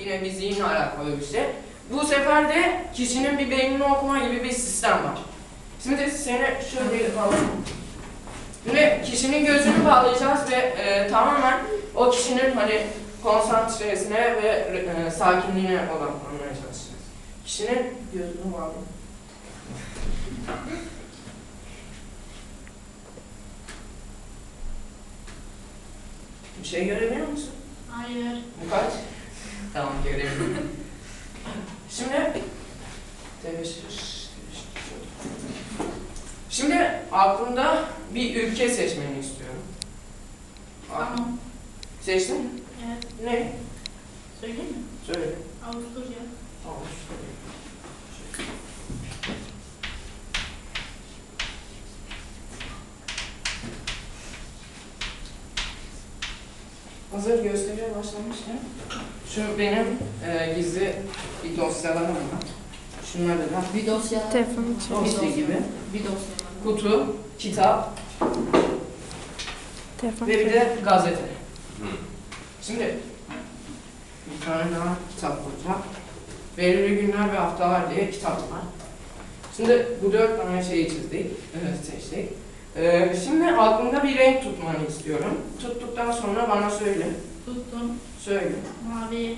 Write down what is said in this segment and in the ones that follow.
yine bir zihinle alakalı bir şey. Bu sefer de kişinin bir beynini okuma gibi bir sistem var. Şimdi seni şöyle alalım. Şimdi kişinin gözünü bağlayacağız ve e, tamamen o kişinin hani konsantresine ve e, sakinliğine odaklanmaya çalışacağız. Kişinin gözünü bağlayın. Bir şey görebiliyor musun? Hayır. Bu kaç? Tamam görebiliyorum. Şimdi Şimdi aklında bir ülke seçmeni istiyorum. Tamam. Seçtin mi? Evet. Ne? Söyleyeyim mi? Söyle. Avusturya. Avusturya. Hazır gösteriye başlamışken şu benim e, gizli bir dosyalarım var. Şunları da Bir dosya. Telefonu dosya gibi. Bir dosya. Kutu, kitap Telefon. ve bir de gazete. Şimdi bir tane daha kitap olacak. Belirli günler ve haftalar diye kitap var. Şimdi bu dört tane şeyi çizdik, evet, seçtik. Ee, şimdi aklında bir renk tutmanı istiyorum. Tuttuktan sonra bana söyle. Tuttum. Söyle. Mavi.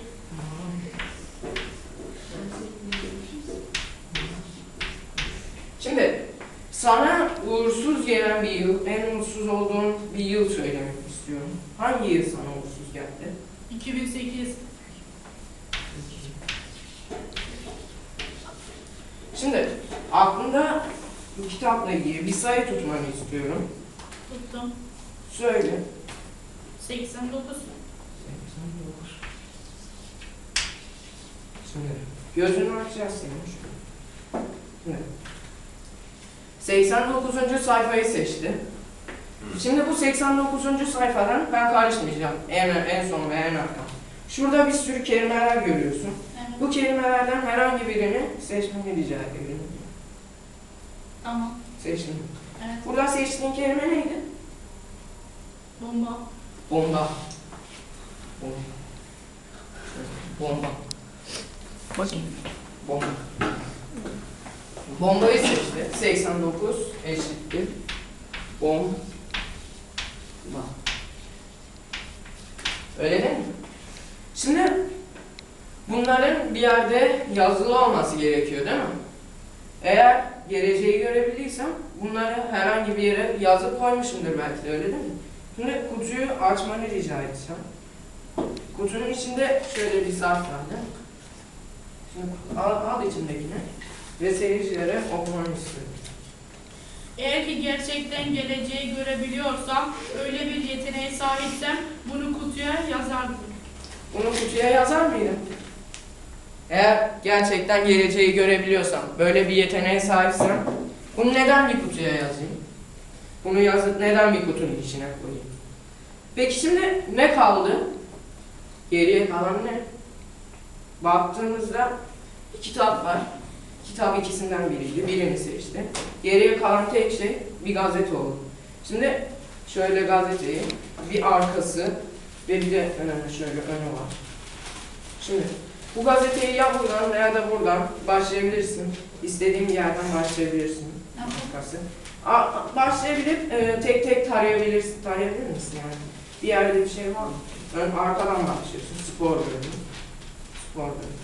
Şimdi sana uğursuz gelen bir yıl, en uğursuz olduğun bir yıl söylemek istiyorum. Hangi yıl sana uğursuz geldi? 2008. Şimdi aklında kitapla ilgili bir sayı tutmanı istiyorum. Tuttum. Söyle. 89. 89. Şimdi gözünü açacağız senin. Şimdi 89. sayfayı seçti. Şimdi bu 89. sayfadan ben karışmayacağım. En, en son ve en arka. Şurada bir sürü kelimeler görüyorsun. Evet. Bu kelimelerden herhangi birini seçmeni rica ediyorum. Tamam. Seçtim. Evet. Burada seçtiğin kelime neydi? Bomba. Bomba. Bomba. Bomba. Bakayım. Bomba. Bombayı seçti. 89 eşittir. Bomba. Öyle değil mi? Şimdi bunların bir yerde yazılı olması gerekiyor değil mi? Eğer geleceği görebildiysem bunları herhangi bir yere yazıp koymuşumdur belki de öyle değil mi? Şimdi kutuyu açmanı rica etsem. Kutunun içinde şöyle bir zarf var değil mi? Şimdi al, al içindekini ve seyircilere okumanı istiyorum. Eğer ki gerçekten geleceği görebiliyorsam, öyle bir yeteneğe sahipsem bunu kutuya yazardım. Bunu kutuya yazar mıydın? Eğer gerçekten geleceği görebiliyorsam, böyle bir yeteneğe sahipsem, bunu neden bir kutuya yazayım? Bunu yazıp neden bir kutunun içine koyayım? Peki şimdi ne kaldı? Geriye kalan ne? Baktığımızda bir kitap var. Kitap ikisinden biriydi. Birini seçti. Geriye kalan tek şey bir gazete oldu. Şimdi şöyle gazeteyi, bir arkası ve bir de şöyle önü var. Şimdi bu gazeteyi ya buradan veya da buradan başlayabilirsin. İstediğin bir yerden başlayabilirsin. A- Başlayabilip e, tek tek tarayabilirsin. Tarayabilir misin yani? Bir yerde bir şey var mı? Ön, arkadan başlıyorsun. Spor bölümü. Spor bölümü.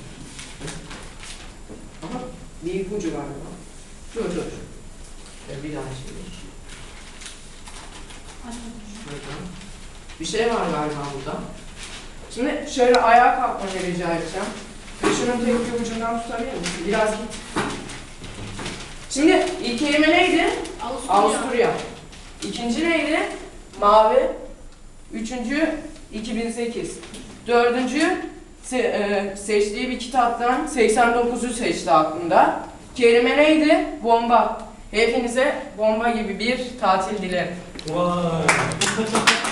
Ama bir ipucu galiba. Dur dur. E, bir daha. Şurada. Bir şey var galiba burada. Şimdi şöyle ayağa kalkmanı rica edeceğim. Şunun tek bir ucundan tutabilir misin? Biraz git. Şimdi ilk kelime neydi? Avusturya. Avusturya. İkinci neydi? Mavi. Üçüncü 2008. Dördüncü se- e, seçtiği bir kitaptan 89'u seçti aklında. Kelime neydi? Bomba. Hepinize bomba gibi bir tatil dilerim. Vay.